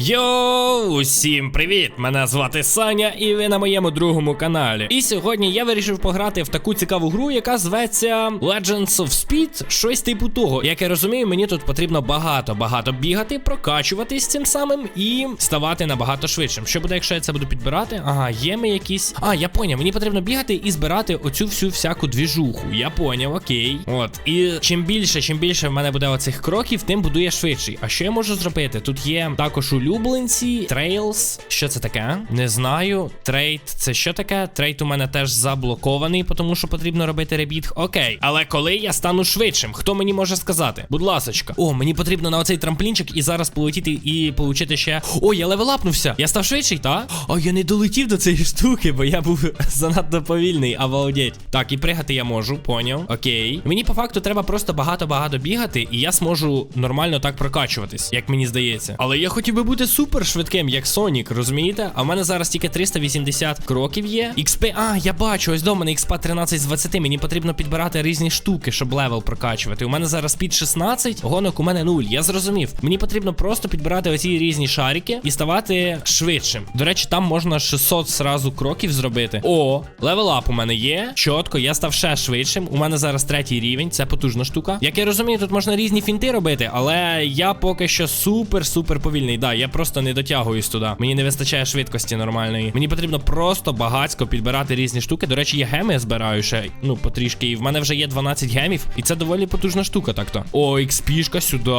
Йоу, усім привіт! Мене звати Саня, і ви на моєму другому каналі. І сьогодні я вирішив пограти в таку цікаву гру, яка зветься Legends of Speed, щось типу того. Як я розумію, мені тут потрібно багато-багато бігати, прокачуватись цим самим і ставати набагато швидшим. Що буде, якщо я це буду підбирати? Ага, є ми якісь. А, я поняв, мені потрібно бігати і збирати оцю всю всяку двіжуху. Я поняв, окей. От. І чим більше, чим більше в мене буде оцих кроків, тим буду я швидший. А що я можу зробити? Тут є також улюбленці, трейлс. Що це таке? Не знаю. Трейд, це що таке? Трейд у мене теж заблокований, тому що потрібно робити ребіт. Окей. Але коли я стану швидшим, хто мені може сказати? Будь ласочка. О, мені потрібно на оцей трамплінчик і зараз полетіти і получити ще. О, я левелапнувся. Я став швидший, та? А я не долетів до цієї штуки, бо я був занадто повільний, обалдеть. Так, і пригати я можу, поняв. Окей. Мені по факту треба просто багато-багато бігати, і я зможу нормально так прокачуватись, як мені здається. Але я хотів би бути супер швидким, як Сонік, розумієте? А в мене зараз тільки 380 кроків є. XP, а, я бачу, ось до мене XP 13 з 20. Мені потрібно підбирати різні штуки, щоб левел прокачувати. У мене зараз під 16, гонок у мене 0. Я зрозумів. Мені потрібно просто підбирати оці різні шарики і ставати швидшим. До речі, там можна 600 сразу кроків зробити. О, левел ап у мене є. Чітко, я став ще швидшим. У мене зараз третій рівень, це потужна штука. Як я розумію, тут можна різні фінти робити, але я поки що супер-супер повільний. Да, я просто не дотягуюсь туди. Мені не вистачає швидкості нормальної. Мені потрібно просто багацько підбирати різні штуки. До речі, я геми я збираю ще, ну, потрішки. І в мене вже є 12 гемів. І це доволі потужна штука, так-то. О, XP-шка сюди.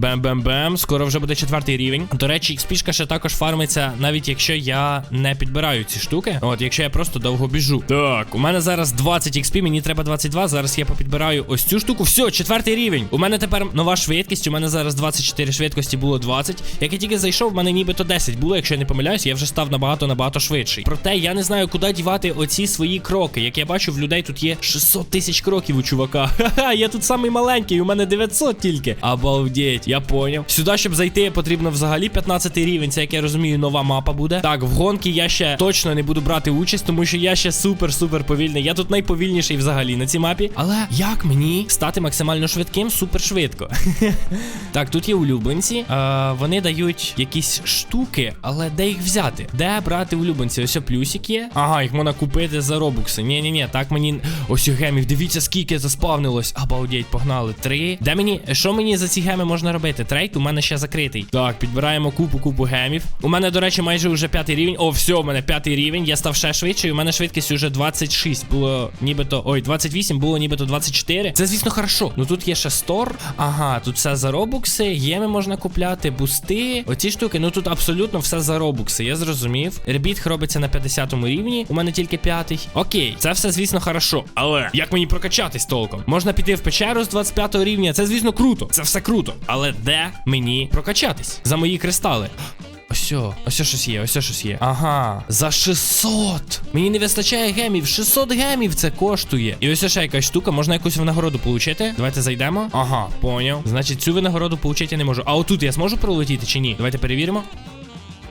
Бем-бем-бем. Скоро вже буде четвертий рівень. До речі, XP-шка ще також фармиться, навіть якщо я не підбираю ці штуки. От, якщо я просто довго біжу. Так, у мене зараз 20 XP, мені треба 22. Зараз я попідбираю ось цю штуку. Все, четвертий рівень. У мене тепер нова швидкість. У мене зараз 24 швидкості було 20. Як я тільки зайшов, в мене нібито 10 було, якщо я не помиляюсь, я вже став набагато набагато швидший. Проте я не знаю, куди дівати оці свої кроки. Як я бачу, в людей тут є 600 тисяч кроків у чувака. Ха-ха, я тут самий маленький, у мене 900 тільки. Обалдеть, я поняв. Сюди, щоб зайти, потрібно взагалі 15 рівень. Це, як я розумію, нова мапа буде. Так, в гонки я ще точно не буду брати участь, тому що я ще супер-супер повільний. Я тут найповільніший взагалі на цій мапі. Але як мені стати максимально швидким супер швидко? так, тут є улюбленці. Е, вони дають якісь штуки, але де їх взяти? Де брати улюбленці? Ось плюсик є. Ага, їх можна купити за робукси. Ні, ні, ні, так мені. Ось гемів. Дивіться, скільки заспавнилось. Обалдеть, погнали. Три. Де мені. Що мені за ці геми можна робити? Трейд у мене ще закритий. Так, підбираємо купу купу гемів. У мене, до речі, майже вже п'ятий рівень. О, все, у мене п'ятий рівень. Я став ще швидше. У мене швидкість уже 26. Було нібито. Ой, 28, було нібито 24. Це, звісно, хорошо. Ну тут є ще стор. Ага, тут все за робукси. Геми можна купляти, бусти. Оці штуки. Ну тут абсолютно все за робукси. Я зрозумів. Ребіт робиться на 50 рівні. У мене тільки п'ятий. Окей, це все, звісно, хорошо. Але як мені прокачатись толком? Можна піти в печеру з 25 рівня. Це, звісно, круто. Це все круто. Але де мені прокачатись? За мої кристали. Ось, ось щось є, ось щось є. Ага, за 600. Мені не вистачає гемів. 600 гемів це коштує. І ось ще якась штука, можна якусь винагороду получити. Давайте зайдемо. Ага, поняв. Значить, цю винагороду получити я не можу. А отут я зможу пролетіти чи ні? Давайте перевіримо.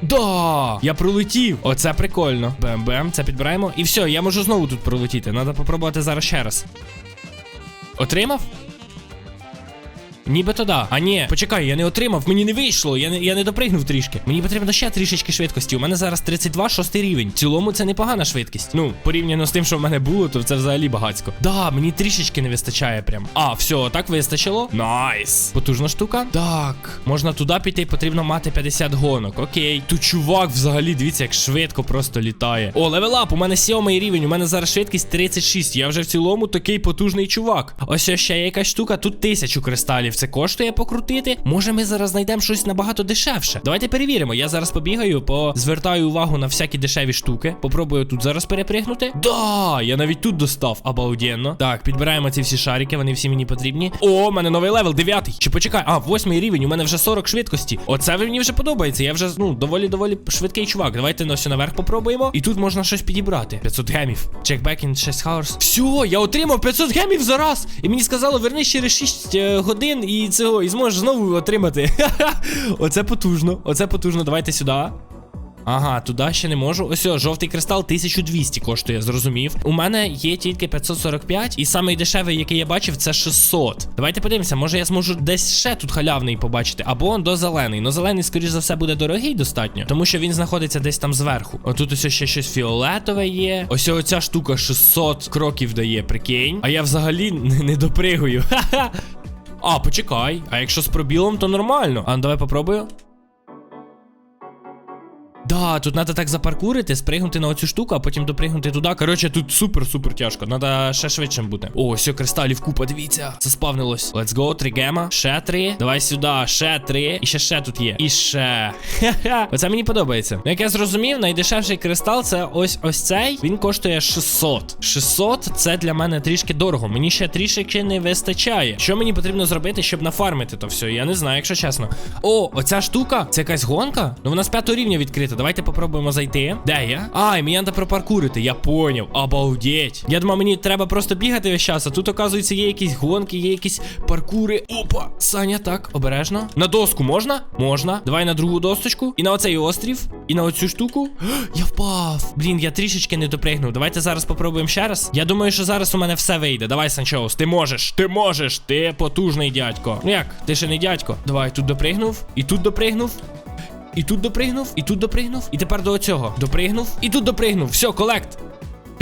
Да, я пролетів. Оце прикольно. Бем-бем, це підбираємо. І все, я можу знову тут пролетіти. Надо попробувати зараз ще раз. Отримав? Нібито да. А ні, почекай, я не отримав, мені не вийшло, я не я не допригнув трішки. Мені потрібно ще трішечки швидкості. У мене зараз 32 шостий рівень. В цілому це непогана швидкість. Ну, порівняно з тим, що в мене було, то це взагалі багацько. Да, мені трішечки не вистачає прям. А, все, так вистачило. Найс. Потужна штука. Так, можна туди піти, потрібно мати 50 гонок. Окей. Тут чувак взагалі, дивіться, як швидко просто літає. О, левелап, у мене сьомий рівень, у мене зараз швидкість 36. Я вже в цілому такий потужний чувак. Ось ще є якась штука, тут тисячу кристалів це коштує покрутити. Може, ми зараз знайдемо щось набагато дешевше. Давайте перевіримо. Я зараз побігаю, по звертаю увагу на всякі дешеві штуки. Попробую тут зараз перепригнути. Да, я навіть тут достав. Обалденно. Так, підбираємо ці всі шарики, вони всі мені потрібні. О, у мене новий левел, дев'ятий. Чи почекай? А, восьмий рівень, у мене вже 40 швидкості. Оце мені вже подобається. Я вже, ну, доволі доволі швидкий чувак. Давайте все наверх попробуємо. І тут можна щось підібрати. 500 гемів. Check back in 6 hours. Все, я отримав 500 гемів за раз. І мені сказали, вернись через 6 е, годин і цього, і зможеш знову отримати. Оце потужно. Оце потужно. Давайте сюди. Ага, туди ще не можу. Ось, о, жовтий кристал 1200 коштує, зрозумів. У мене є тільки 545, і самий дешевий, який я бачив, це 600. Давайте подивимося, може я зможу десь ще тут халявний побачити, або до зелений. Ну зелений, скоріш за все, буде дорогий достатньо, тому що він знаходиться десь там зверху. Отут ось ще щось фіолетове є. Ось оця штука 600 кроків дає, прикинь. А я взагалі не допригую. Ха-ха. А, почекай. А якщо з пробілом, то нормально. А ну давай попробую. Да, тут треба так запаркурити, спригнути на оцю штуку, а потім допригнути туди. Коротше, тут супер-супер тяжко. Треба ще швидшим бути. О, все, кристалів купа, дивіться. Заспавнилось. Let's go, три гема. Ще три. Давай сюди, ще три. І ще ще тут є. І ще. Ха-ха. Оце мені подобається. Ну, Як я зрозумів, найдешевший кристал це ось ось цей. Він коштує 600. 600 це для мене трішки дорого. Мені ще трішки не вистачає. Що мені потрібно зробити, щоб нафармити то все? Я не знаю, якщо чесно. О, оця штука, це якась гонка? Ну вона з п'ятого рівня відкрита. Давайте попробуємо зайти. Де я? А, і мені треба пропаркурити. Я поняв. Обалдеть. Я думав, мені треба просто бігати весь час, а тут, оказується, є якісь гонки, є якісь паркури. Опа! Саня, так, обережно. На доску можна? Можна. Давай на другу досточку. І на оцей острів. І на оцю штуку. Я впав. Блін, я трішечки не допригнув. Давайте зараз попробуємо ще раз. Я думаю, що зараз у мене все вийде. Давай, Санчоус, ти можеш, ти можеш, ти потужний дядько. Ну як? Ти ще не дядько. Давай, тут допригнув. І тут допригнув. І тут допригнув, і тут допригнув, і тепер до цього. Допригнув, і тут допригнув. Все, колект.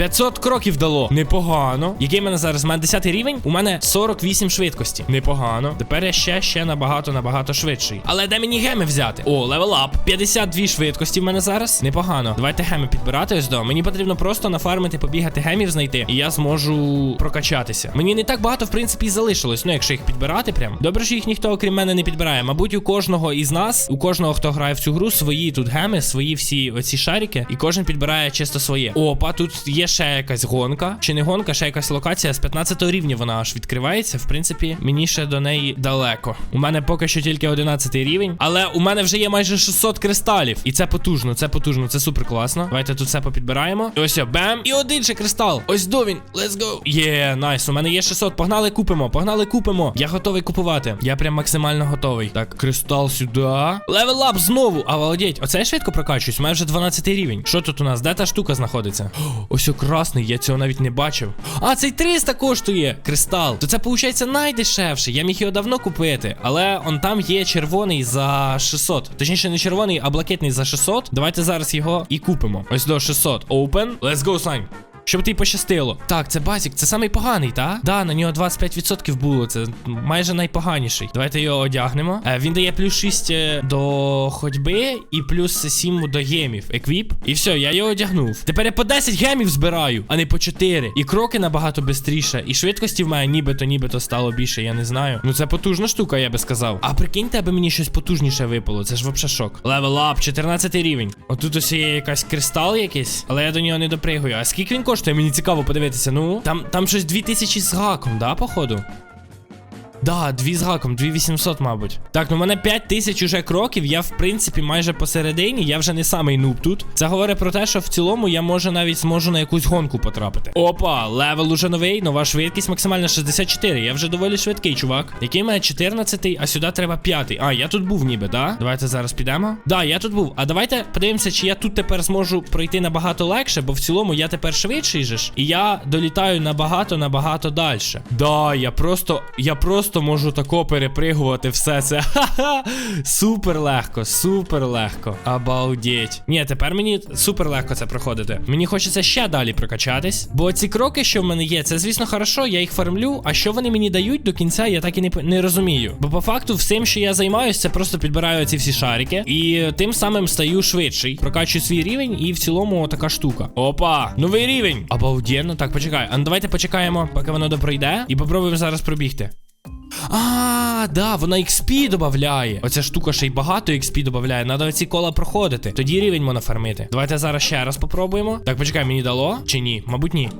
500 кроків дало. Непогано. Який в мене зараз? У мене 10 рівень. У мене 48 швидкості. Непогано. Тепер я ще ще набагато набагато швидший. Але де мені геми взяти? О, левел ап. 52 швидкості в мене зараз. Непогано. Давайте геми підбирати ось до. Мені потрібно просто нафармити, побігати гемів знайти. І я зможу прокачатися. Мені не так багато, в принципі, і залишилось. Ну, якщо їх підбирати прям. Добре, що їх ніхто, окрім мене, не підбирає. Мабуть, у кожного із нас, у кожного, хто грає в цю гру, свої тут геми, свої всі оці шарики, і кожен підбирає чисто своє. Опа, тут є ще якась гонка. Чи не гонка, ще якась локація. З 15 рівня вона аж відкривається. В принципі, мені ще до неї далеко. У мене поки що тільки 11 рівень. Але у мене вже є майже 600 кристалів. І це потужно, це потужно, це супер класно. Давайте тут все попідбираємо. І ось о, бем. І один ще кристал. Ось до він. Let's go. Є, найс. У мене є 600. Погнали, купимо. Погнали, купимо. Я готовий купувати. Я прям максимально готовий. Так, кристал сюди. Левел ап знову. А володіть. Оце я швидко прокачуюсь. У мене вже 12 рівень. Що тут у нас? Де та штука знаходиться? Ось красний, я цього навіть не бачив. А, цей 300 коштує кристал. То це виходить найдешевший. Я міг його давно купити. Але он там є червоний за 600. Точніше, не червоний, а блакитний за 600. Давайте зараз його і купимо. Ось до 600. Open. Let's go, Сань. Щоб тобі пощастило. Так, це базік, це самий поганий, та? Да, на нього 25% було. Це майже найпоганіший. Давайте його одягнемо. Е, він дає плюс 6 е, до ходьби і плюс 7 до гемів. Еквіп. І все, я його одягнув. Тепер я по 10 гемів збираю, а не по 4. І кроки набагато швидше. І швидкості в мене нібито, нібито стало більше, я не знаю. Ну це потужна штука, я би сказав. А прикиньте, аби мені щось потужніше випало. Це ж вообще шок. Левел ап, 14 рівень. Отут ось є якась кристал якийсь, але я до нього не допригую. А скільки він коштує? Мені цікаво подивитися. Ну, там, там щось 2000 з гаком, да, походу? Да, дві з гаком, 2800, мабуть. Так, ну в мене 5000 уже кроків. Я, в принципі, майже посередині. Я вже не самий нуб тут. Це говорить про те, що в цілому я може навіть зможу на якусь гонку потрапити. Опа, левел уже новий, нова швидкість максимальна 64. Я вже доволі швидкий, чувак. Який в мене 14, а сюди треба 5. А, я тут був ніби, да? Давайте зараз підемо. Да, я тут був. А давайте подивимося, чи я тут тепер зможу пройти набагато легше, бо в цілому я тепер швидший же ж. І я долітаю набагато, набагато далі. Да, я просто. Я просто можу тако перепригувати все це. Ха-ха! Супер легко, супер легко. Обалдеть. Ні, тепер мені супер легко це проходити. Мені хочеться ще далі прокачатись. Бо ці кроки, що в мене є, це звісно хорошо, я їх фармлю. А що вони мені дають до кінця, я так і не, не розумію. Бо по факту, всім, що я займаюся, це просто підбираю ці всі шарики. І тим самим стаю швидший. Прокачую свій рівень, і в цілому така штука. Опа, новий рівень. Обалденно. Так, почекай. А ну давайте почекаємо, поки воно допройде, і попробуємо зараз пробігти. А, да, вона XP додає. Оця штука ще й багато XP додає. Надо ці кола проходити. Тоді рівень можна фармити. Давайте зараз ще раз попробуємо. Так, почекай, мені дало? Чи ні? Мабуть, ні.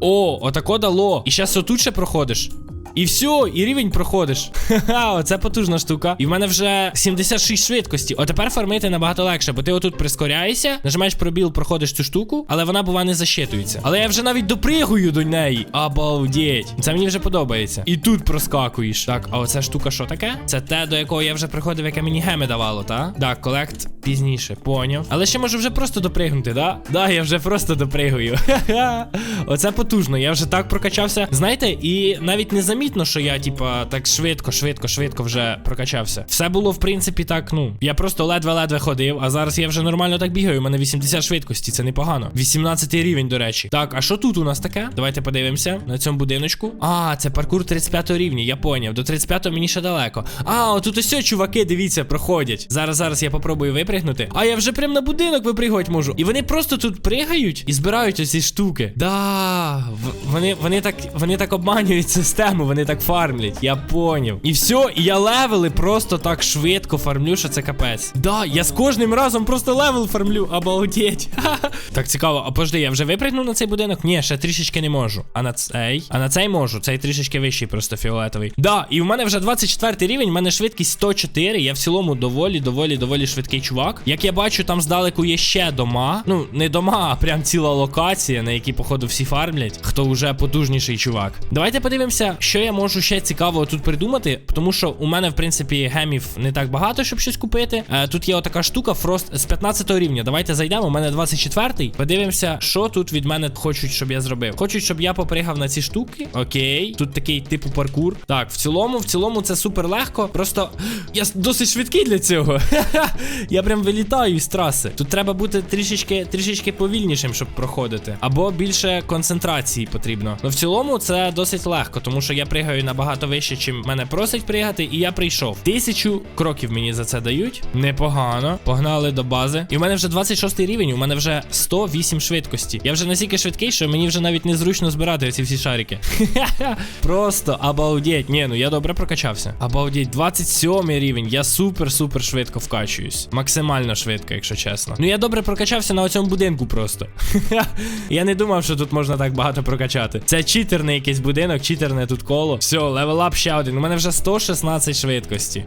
О, отако дало. І зараз отут ще проходиш. І все, і рівень проходиш. Ха-ха, оце потужна штука. І в мене вже 76 швидкості. О, тепер фармити набагато легше, бо ти отут прискоряєшся, нажимаєш пробіл, проходиш цю штуку, але вона бува не защитується. Але я вже навіть допригую до неї. Обалдеть. Це мені вже подобається. І тут проскакуєш. Так, а оця штука що таке? Це те, до якого я вже приходив, яке мені геми давало, та? Так, колект пізніше, поняв. Але ще можу вже просто допригнути, да? Да, я вже просто допригую. Ха-ха. Оце потужно. Я вже так прокачався. Знаєте, і навіть незамітно, що я, типа, так швидко, швидко, швидко вже прокачався. Все було, в принципі, так, ну. Я просто ледве-ледве ходив, а зараз я вже нормально так бігаю. У мене 80 швидкості, це непогано. 18 рівень, до речі. Так, а що тут у нас таке? Давайте подивимося на цьому будиночку. А, це паркур 35 рівня, я поняв. До 35 мені ще далеко. А, отут ось чуваки, дивіться, проходять. Зараз, зараз я попробую випригнути. А я вже прям на будинок випригувати можу. І вони просто тут пригають і збирають ось ці штуки. Да, вони, вони так вони так обманюють систему, вони так фармлять. Я поняв. І все, і я левели просто так швидко фармлю, що це капець. Да, я з кожним разом просто левел фармлю, обалдеть. Так цікаво, а пожди, я вже випригнув на цей будинок? Ні, ще трішечки не можу. А на цей? А на цей можу. Цей трішечки вищий, просто фіолетовий. Да, і в мене вже 24 рівень, в мене швидкість 104. Я в цілому доволі, доволі, доволі швидкий чувак. Як я бачу, там здалеку є ще дома. Ну, не дома, а прям ціла локація, на якій, походу, всі фармлять. Хто вже потужніший чувак. Давайте подивимося, що я можу ще цікавого тут придумати, тому що у мене, в принципі, гемів не так багато, щоб щось купити. Е, тут є отака штука, Фрост з 15 рівня. Давайте зайдемо. У мене 24-й. Подивимося, що тут від мене хочуть, щоб я зробив. Хочуть, щоб я попригав на ці штуки. Окей, тут такий типу паркур. Так, в цілому, в цілому, це супер легко. Просто я досить швидкий для цього. я прям вилітаю із траси. Тут треба бути трішечки, трішечки повільнішим, щоб проходити. Або більше концентрації потрібно. Ну в цілому це досить легко, тому що я пригаю набагато вище, чим мене просить пригати, і я прийшов. Тисячу кроків мені за це дають. Непогано. Погнали до бази. І в мене вже 26 рівень, у мене вже 108 швидкості. Я вже настільки швидкий, що мені вже навіть незручно збирати ці всі шарики. Просто обалдеть. Ні, ну я добре прокачався. Обалдеть, 27 рівень. Я супер-супер швидко вкачуюсь. Максимально швидко, якщо чесно. Ну я добре прокачався на оцьому будинку просто. я не думав, що тут можна так багато прокачати. Це читерний якийсь будинок, читерне тут коло. Все, левелап ще один. У мене вже 116 швидкості.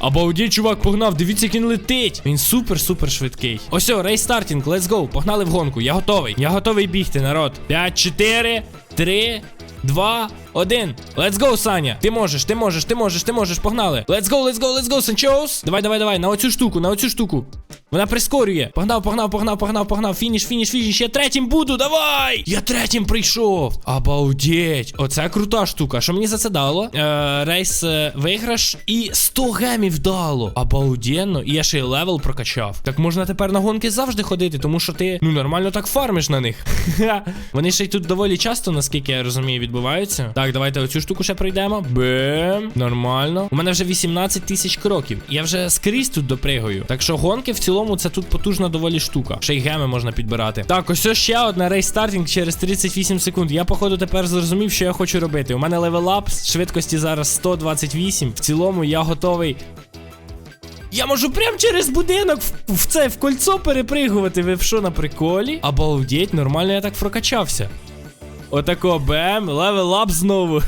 Обалдеть, чувак, погнав, дивіться, як він летить. Він супер-супер швидкий. Ось, рейс рейстартінг, let's go. Погнали в гонку. Я готовий. Я готовий бігти, народ. 5, 4, 3, 2, 1. Let's go, Саня. Ти можеш, ти можеш, ти можеш, ти можеш. Погнали. Let's go, let's go, let's go, Санчоус. Давай, давай, давай. На оцю штуку, на оцю штуку. Вона прискорює. Погнав, погнав, погнав, погнав, погнав. Фініш, фініш, фініш. Я третім буду. Давай! Я третім прийшов. Обалдеть. Оце крута штука. Що мені за це дало? Е, рейс е, виграш і 100 гемів дало. Обалденно. І я ще й левел прокачав. Так можна тепер на гонки завжди ходити, тому що ти ну нормально так фармиш на них. Вони ще й тут доволі часто, наскільки я розумію, відбуваються. Так, давайте оцю штуку ще пройдемо. Бем. Нормально. У мене вже 18 тисяч кроків. Я вже скрізь тут допригаю. Так що гонки в цілому це тут потужна доволі штука. Ще й геми можна підбирати. Так, ось ще одна рейстартінг через 38 секунд. Я, походу, тепер зрозумів, що я хочу робити. У мене левелап швидкості зараз 128. В цілому я готовий. Я можу прям через будинок в, в це в кольцо перепригувати. Ви в що на приколі? Обалдеть, нормально я так прокачався. Отако бем, левел ап знову.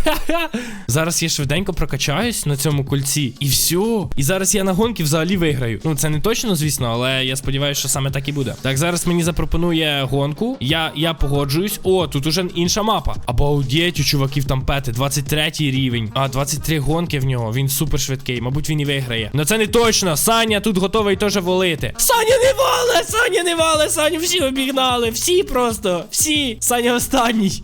Зараз я швиденько прокачаюсь на цьому кольці. І все. І зараз я на гонки взагалі виграю. Ну, це не точно, звісно, але я сподіваюся, що саме так і буде. Так, зараз мені запропонує гонку. Я я погоджуюсь. О, тут уже інша мапа. Обалдеть, у чуваків там пети. 23 рівень. А, 23 гонки в нього. Він супер швидкий. Мабуть, він і виграє. Ну це не точно. Саня тут готовий теж волити. Саня не вале! Саня не вале! Саню всі обігнали. Всі просто. Всі. Саня останній.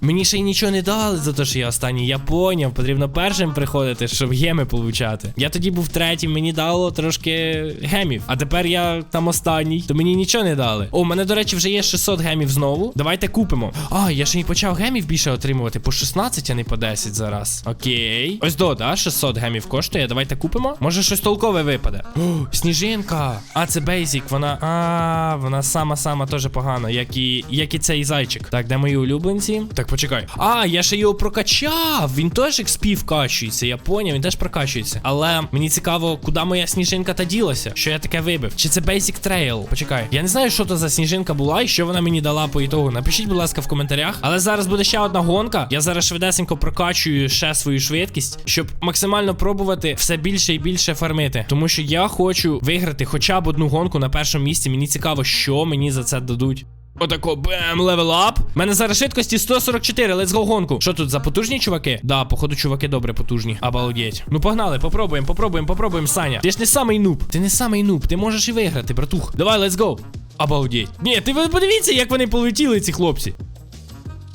Мені ще й нічого не дали за те, що я останній. Я поняв, потрібно першим приходити, щоб геми получати. Я тоді був третім, мені дало трошки гемів. А тепер я там останній, то мені нічого не дали. О, у мене, до речі, вже є 600 гемів знову. Давайте купимо. А, я ще й почав гемів більше отримувати. По 16, а не по 10 зараз. Окей. Ось до, да, 600 гемів коштує. Давайте купимо. Може щось толкове випаде. О, сніжинка. А, це бейзік. Вона. А, вона сама-сама теж погана, як і, як і цей зайчик. Так, де мої улюбленці. Так, почекай. А, я ще його прокачав. Він теж XP вкачується. Я поняв, він теж прокачується. Але мені цікаво, куди моя сніжинка та ділася. Що я таке вибив? Чи це Basic Trail? Почекай. Я не знаю, що то за сніжинка була і що вона мені дала по ітогу. Напишіть, будь ласка, в коментарях. Але зараз буде ще одна гонка. Я зараз швидесенько прокачую ще свою швидкість, щоб максимально пробувати все більше і більше фармити. Тому що я хочу виграти хоча б одну гонку на першому місці. Мені цікаво, що мені за це дадуть. Отако, бем, левел ап. У мене зараз швидкості 144, let's go гонку. Що тут за потужні чуваки? Да, походу, чуваки добре потужні. Обалдеть. Ну погнали, попробуємо, попробуємо, попробуємо, Саня. Ти ж не самий нуб. Ти не самий нуб, ти можеш і виграти, братух. Давай, let's go. Обалдеть. Ні, ти подивіться, як вони полетіли, ці хлопці.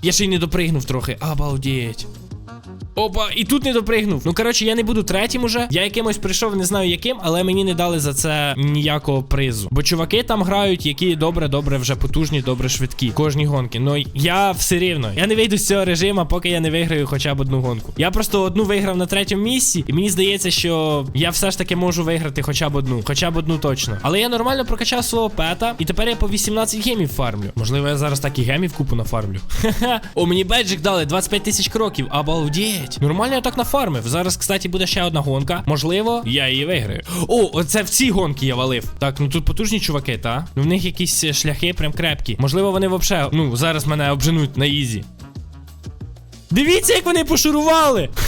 Я ще й не допригнув трохи. Обалдеть. Опа, і тут не допригнув. Ну коротше, я не буду третім уже. Я якимось прийшов, не знаю яким, але мені не дали за це ніякого призу. Бо чуваки там грають, які добре, добре, вже потужні, добре швидкі. Кожні гонки. Ну я все рівно. Я не вийду з цього режиму, поки я не виграю хоча б одну гонку. Я просто одну виграв на третьому місці, і мені здається, що я все ж таки можу виграти хоча б одну, хоча б одну точно. Але я нормально прокачав свого пета, і тепер я по 18 гемів фармлю. Можливо, я зараз так і гемів купу нафармлю. О, мені беджик дали 25 тисяч кроків. Обалдеть. Нормально я так нафармив. Зараз, кстати, буде ще одна гонка. Можливо, я її виграю. О, оце в цій гонки я валив. Так, ну тут потужні чуваки, та? Ну в них якісь е, шляхи прям крепкі. Можливо, вони взагалі, ну, зараз мене обженуть на ізі. Дивіться, як вони пошурували!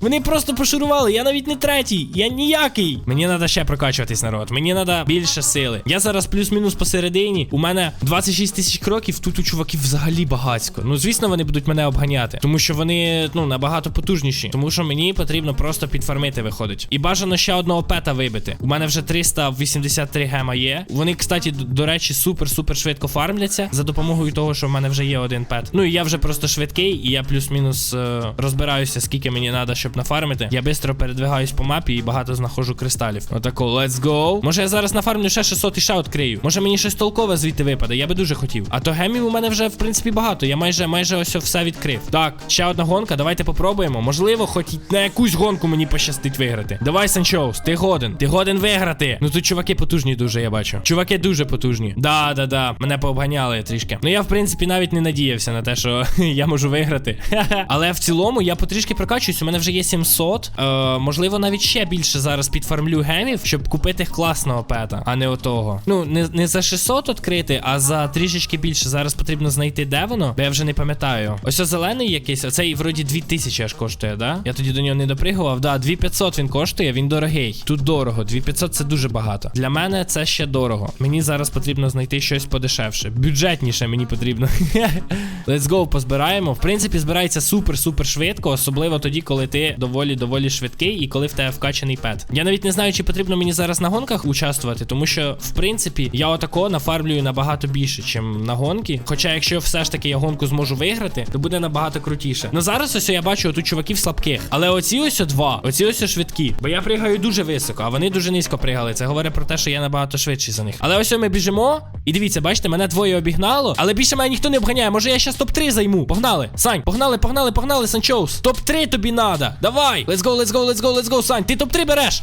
Вони просто пошурували. Я навіть не третій, я ніякий. Мені треба ще прокачуватись, народ. Мені треба більше сили. Я зараз плюс-мінус посередині. У мене 26 тисяч кроків. Тут у чуваків взагалі багацько. Ну, звісно, вони будуть мене обганяти, тому що вони ну набагато потужніші. Тому що мені потрібно просто підфармити, виходить. І бажано ще одного пета вибити. У мене вже 383 гема є. Вони, кстати, до речі, супер-супер швидко фармляться за допомогою того, що в мене вже є один пет. Ну і я вже просто швидкий, і я плюс-мінус е, розбираюся, скільки мені треба, щоб нафармити. Я швидко передвигаюсь по мапі і багато знаходжу кристалів. Отако, let's go. Може я зараз нафармлю ще 600 і ще відкрию. Може мені щось толкове звідти випаде, я би дуже хотів. А то гемів у мене вже в принципі багато. Я майже майже ось все відкрив. Так, ще одна гонка. Давайте попробуємо. Можливо, хоч на якусь гонку мені пощастить виграти. Давай, Санчоус, ти годен. Ти годен виграти. Ну тут чуваки потужні дуже, я бачу. Чуваки дуже потужні. Да, да, да. Мене пообганяли трішки. Ну я, в принципі, навіть не надіявся на те, що я можу виграти. Але в цілому я потрішки прокачуюсь. У мене вже є 700. Е, можливо, навіть ще більше зараз підфармлю гемів, щоб купити класного пета, а не отого. Ну, не, не за 600 відкрити, а за трішечки більше. Зараз потрібно знайти, де воно, бо я вже не пам'ятаю. Ось зелений якийсь, оцей вроді 2000 аж коштує, да? Я тоді до нього не допригував. Да, 2500 він коштує, він дорогий. Тут дорого. 2500 це дуже багато. Для мене це ще дорого. Мені зараз потрібно знайти щось подешевше. Бюджетніше мені потрібно. Let's go, позбираємо. В принципі, збирається супер-супер швидко, особливо тоді, коли ти доволі доволі швидкий і коли в тебе вкачаний пет. Я навіть не знаю, чи потрібно мені зараз на гонках участвувати, тому що, в принципі, я отако нафармлюю набагато більше, ніж на гонки. Хоча, якщо все ж таки я гонку зможу виграти, то буде набагато крутіше. Ну зараз ось я бачу тут чуваків слабких. Але оці ось два, оці ось швидкі. Бо я пригаю дуже високо, а вони дуже низько пригали. Це говорить про те, що я набагато швидший за них. Але ось ми біжимо, і дивіться, бачите, мене двоє обігнало, але більше мене ніхто не обганяє. Може я щас топ-3 займу. Погнали. Сань, погнали, погнали, погнали, Санчоус. Топ-3 тобі надо. Давай. Let's go, let's go, let's go, let's go, Сань. Ти топ-3 береш.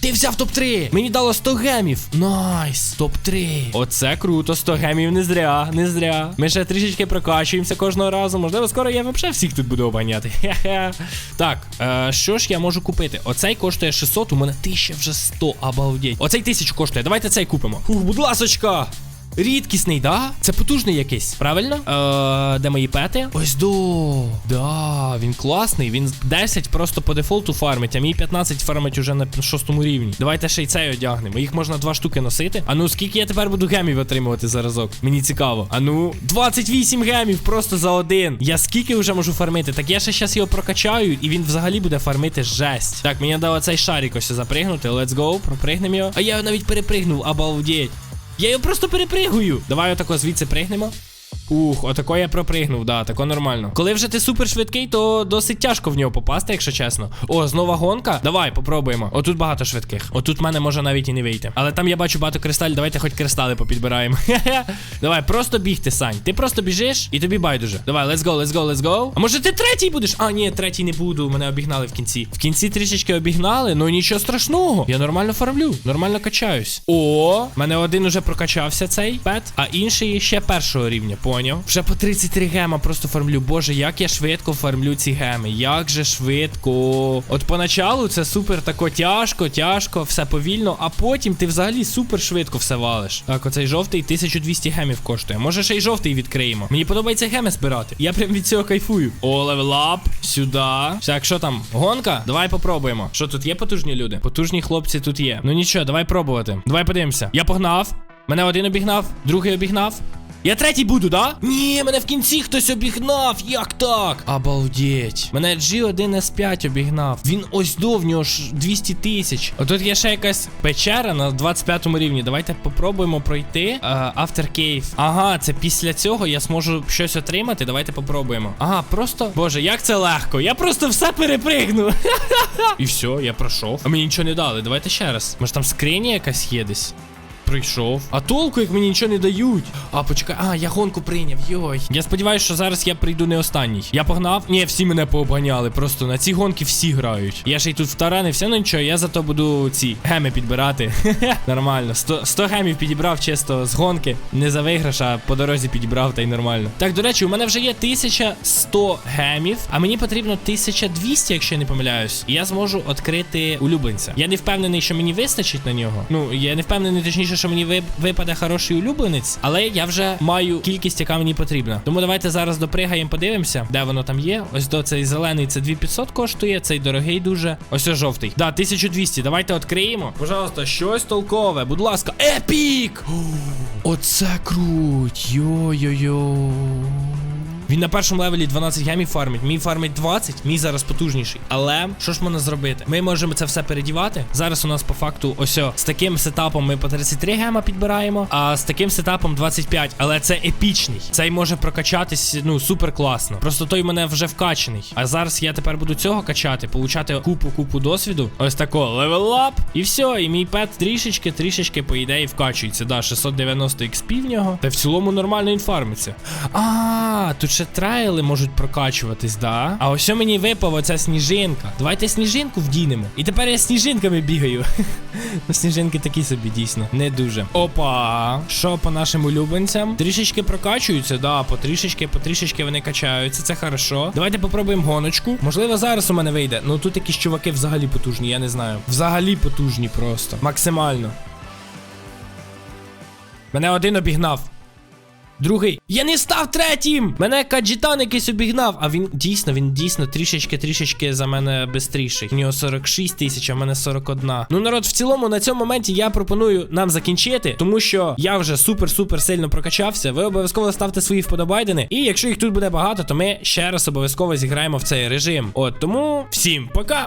Ти взяв топ-3! Мені дало 100 гемів. Найс, топ-3. Оце круто, 100 гемів не зря, не зря. Ми ще трішечки прокачуємося кожного разу. Можливо, скоро я взагалі всіх тут буду обганяти. Так, е, що ж я можу купити? Оцей коштує 600, у мене 1000 вже 100, обалдеть. Оцей 1000 коштує. Давайте цей купимо. Фух, будь ласочка. Рідкісний, да? Це потужний якийсь, правильно? Е, де мої пети? Ось до. Да, він класний. Він 10 просто по дефолту фармить, а мій 15 фармить уже на шостому рівні. Давайте ще й цей одягнемо. Їх можна два штуки носити. А ну скільки я тепер буду гемів отримувати за разок? Мені цікаво. А ну, 28 гемів просто за один. Я скільки вже можу фармити? Так я ще зараз його прокачаю, і він взагалі буде фармити жесть. Так, мені дав цей шарик ось запригнути. Let's go, пропригнемо його. А я його навіть перепригнув, обалдеть. Я його просто перепригую. Давай отако звідси пригнемо. Ух, отако я пропригнув, да, тако нормально. Коли вже ти супер швидкий, то досить тяжко в нього попасти, якщо чесно. О, знова гонка. Давай, попробуємо. Отут багато швидких. Отут в мене може навіть і не вийти. Але там я бачу багато кристалів. Давайте хоч кристали попідбираємо. Давай, просто бігти, Сань. Ти просто біжиш і тобі байдуже. Давай, let's go, let's go, let's go. А може ти третій будеш? А, ні, третій не буду. Мене обігнали в кінці. В кінці трішечки обігнали, ну нічого страшного. Я нормально фармлю, нормально качаюсь. О, мене один уже прокачався цей пет, а інший ще першого рівня. Поняв. Вже по 33 гема просто фармлю. Боже, як я швидко фармлю ці геми. Як же швидко. От поначалу це супер тако тяжко, тяжко, все повільно, а потім ти взагалі супер швидко все валиш. Так, оцей жовтий 1200 гемів коштує. Може ще й жовтий відкриємо. Мені подобається геми збирати. Я прям від цього кайфую. О, левелап, сюди. Так, що там? Гонка? Давай попробуємо. Що тут є потужні люди? Потужні хлопці тут є. Ну нічого, давай пробувати. Давай подивимося. Я погнав. Мене один обігнав, другий обігнав. Я третій буду, да? Ні, мене в кінці хтось обігнав. Як так? Обалдеть. Мене G1S5 обігнав. Він ось до в нього ж 200 тисяч. Отут є ще якась печера на 25 рівні. Давайте попробуємо пройти. Uh, After Cave. Ага, це після цього я зможу щось отримати. Давайте попробуємо. Ага, просто. Боже, як це легко. Я просто все перепригну. І все, я пройшов. А мені нічого не дали. Давайте ще раз. Може там скриня якась є десь? Прийшов. А толку, як мені нічого не дають. А, почекай. А, я гонку прийняв. Йой. Я сподіваюся, що зараз я прийду не останній. Я погнав. Ні, всі мене пообганяли. Просто на ці гонки всі грають. Я ж і тут втаранився, ну нічого, я зато буду ці геми підбирати. нормально. 100, 100 гемів підібрав чисто з гонки. Не за виграш, а по дорозі підібрав, та й нормально. Так, до речі, у мене вже є 1100 гемів, а мені потрібно 1200, якщо я не помиляюсь. І я зможу відкрити улюбленця. Я не впевнений, що мені вистачить на нього. Ну, я не впевнений, точніше, що мені випаде хороший улюбленець, але я вже маю кількість, яка мені потрібна. Тому давайте зараз допригаємо, подивимося, де воно там є. Ось до цей зелений, це 2500 коштує, цей дорогий дуже. Ось ось жовтий. Да, 1200. Давайте відкриємо. Пожалуйста, щось толкове. Будь ласка, епік! Оце круть. Йо-йо-йо. Він на першому левелі 12 гемів фармить. Мій фармить 20, мій зараз потужніший. Але що ж можна зробити? Ми можемо це все передівати. Зараз у нас по факту ось о, з таким сетапом ми по 33 гема підбираємо, а з таким сетапом 25. Але це епічний. Цей може прокачатись ну супер класно. Просто той мене вже вкачаний. А зараз я тепер буду цього качати, получати купу купу досвіду. Ось тако левелап. І все. І мій пет трішечки, трішечки, по ідеї, вкачується. Да, 690 XP в нього. Та в цілому нормально він фармиться. А, тут ще трайли можуть прокачуватись, да? А ось мені випав оця сніжинка. Давайте сніжинку вдінемо. І тепер я сніжинками бігаю. Ну, сніжинки такі собі дійсно. Не дуже. Опа. Що по нашим улюбленцям? Трішечки прокачуються, да, по трішечки, по трішечки вони качаються. Це хорошо. Давайте попробуємо гоночку. Можливо, зараз у мене вийде. Ну тут якісь чуваки взагалі потужні, я не знаю. Взагалі потужні просто. Максимально. Мене один обігнав. Другий. Я не став третім! Мене каджітан якийсь обігнав. А він дійсно, він дійсно трішечки-трішечки за мене бистріший. У нього 46 тисяч, а в мене 41. Ну, народ, в цілому, на цьому моменті я пропоную нам закінчити, тому що я вже супер-супер сильно прокачався. Ви обов'язково ставте свої вподобайдени. І якщо їх тут буде багато, то ми ще раз обов'язково зіграємо в цей режим. От тому всім пока!